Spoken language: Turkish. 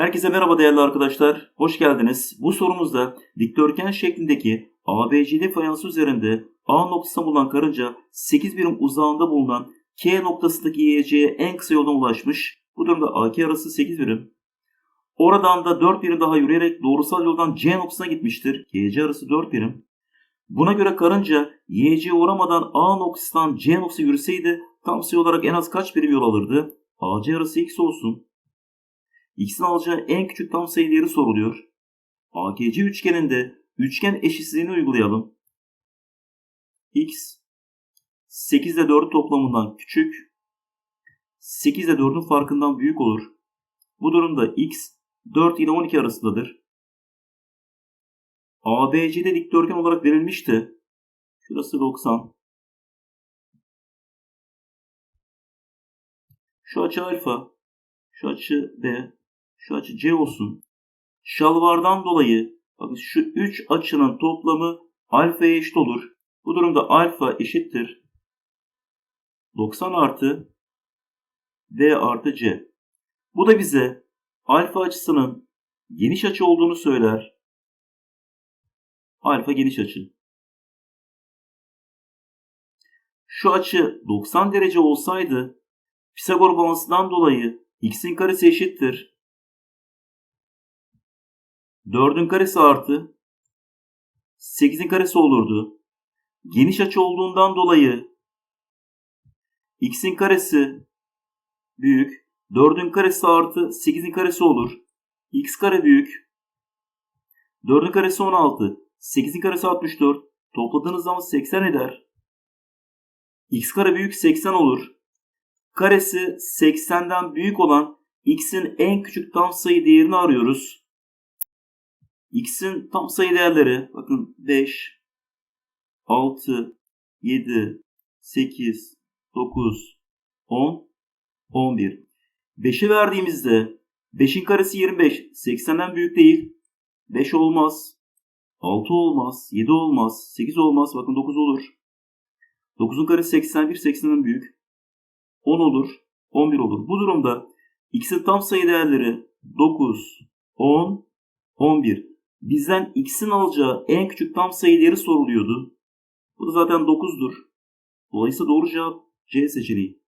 Herkese merhaba değerli arkadaşlar. Hoş geldiniz. Bu sorumuzda dikdörtgen şeklindeki ABCD fayansı üzerinde A noktasına bulunan karınca 8 birim uzağında bulunan K noktasındaki YC'ye en kısa yoldan ulaşmış. Bu durumda AK arası 8 birim. Oradan da 4 birim daha yürüyerek doğrusal yoldan C noktasına gitmiştir. GC arası 4 birim. Buna göre karınca YC'ye uğramadan A noktasından C noktasına yürüseydi tam sayı olarak en az kaç birim yol alırdı? AC arası x olsun. X'in alacağı en küçük tam sayı değeri soruluyor. AGC üçgeninde üçgen eşitsizliğini uygulayalım. X 8 ile 4 toplamından küçük, 8 ile 4'ün farkından büyük olur. Bu durumda X 4 ile 12 arasındadır. ABC'de dikdörtgen olarak verilmişti. Şurası 90. Şu açı alfa, şu açı B, şu açı C olsun. Şalvardan dolayı bakın şu 3 açının toplamı alfaya eşit olur. Bu durumda alfa eşittir 90 artı D artı C. Bu da bize alfa açısının geniş açı olduğunu söyler. Alfa geniş açı. Şu açı 90 derece olsaydı Pisagor bağıntısından dolayı x'in karesi eşittir 4'ün karesi artı 8'in karesi olurdu. Geniş açı olduğundan dolayı x'in karesi büyük, 4'ün karesi artı 8'in karesi olur. x kare büyük, 4'ün karesi 16, 8'in karesi 64. Topladığınız zaman 80 eder. x kare büyük 80 olur. Karesi 80'den büyük olan x'in en küçük tam sayı değerini arıyoruz. X'in tam sayı değerleri bakın 5, 6, 7, 8, 9, 10, 11. 5'i verdiğimizde 5'in karesi 25. 80'den büyük değil. 5 olmaz. 6 olmaz. 7 olmaz. 8 olmaz. Bakın 9 olur. 9'un karesi 81. 80'den büyük. 10 olur. 11 olur. Bu durumda x'in tam sayı değerleri 9, 10, 11 bizden x'in alacağı en küçük tam sayı değeri soruluyordu. Bu da zaten 9'dur. Dolayısıyla doğru cevap C seçeneği.